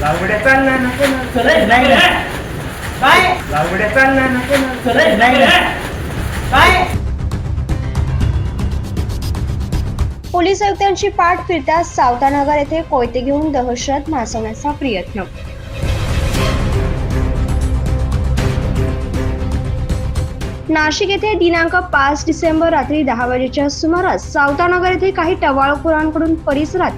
लावड्या चालला नको ना. खरंच नाही काय? लावड्या चालला नको ना. खरंच नाही काय? पोलीस आयुक्तांची पाठ फिरताच सावतानगर येथे कोयते घेऊन दहशत मासवण्याचा प्रयत्न. नाशिक येथे दिनांक पाच डिसेंबर रात्री दहा वाजेच्या सुमारास सावतानगर येथे काही टवाळखोरांकडून परिसरात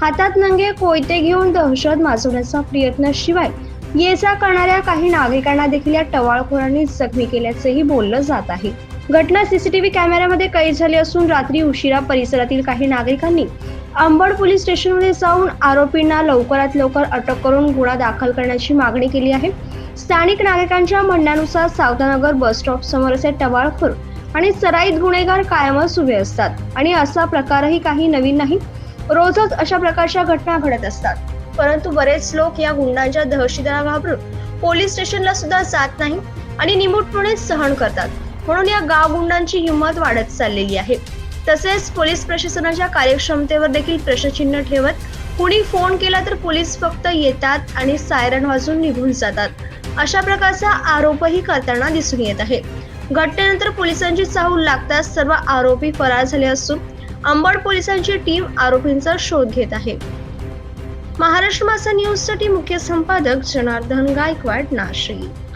हातात नंगे कोयते घेऊन दहशत माजवण्याचा प्रयत्न शिवाय ये जा करणाऱ्या काही नागरिकांना देखील या टवाळखोरांनी जखमी केल्याचेही बोललं जात आहे. घटना सीसीटीव्ही कॅमेऱ्यामध्ये कैद झाली असून रात्री उशिरा परिसरातील काही नागरिकांनी अंबड पोलीस स्टेशनमध्ये जाऊन आरोपींना लवकरात लवकर अटक करून गुन्हा दाखल करण्याची मागणी केली आहे. स्थानिक नागरिकांच्या म्हणण्यानुसार सावधानगर बस स्टॉप समोर असे टवाळखोर आणि सराईत गुन्हेगार कायमच उभे असतात. आणि असा प्रकारही काही नवीन नाही. रोजच अशा प्रकारच्या घटना घडत असतात. परंतु बरेच लोक या गुंडांच्या दहशतीला घाबरून पोलीस स्टेशनला सुद्धा जात नाही आणि निमूटपणे सहन करतात. म्हणून या गाव गुंडांची हिंमत वाढत चाललेली आहे. तसेच पोलीस प्रशासनाच्या कार्यक्षमतेवर देखील प्रश्नचिन्ह ठेवत कुणी फोन केला तर पोलीस फक्त येतात आणि सायरन वाजून निघून जातात. अशा प्रकारचा आरोपही करताना दिसून येत आहे. घटनेनंतर पोलिसांची चाहूल लागताच सर्व आरोपी फरार झाले असून अंबड पोलिसांची टीम आरोपींचा शोध घेत आहे. महाराष्ट्र माझा न्यूजसाठी मुख्य संपादक जनार्दन गायकवाड नाशिक.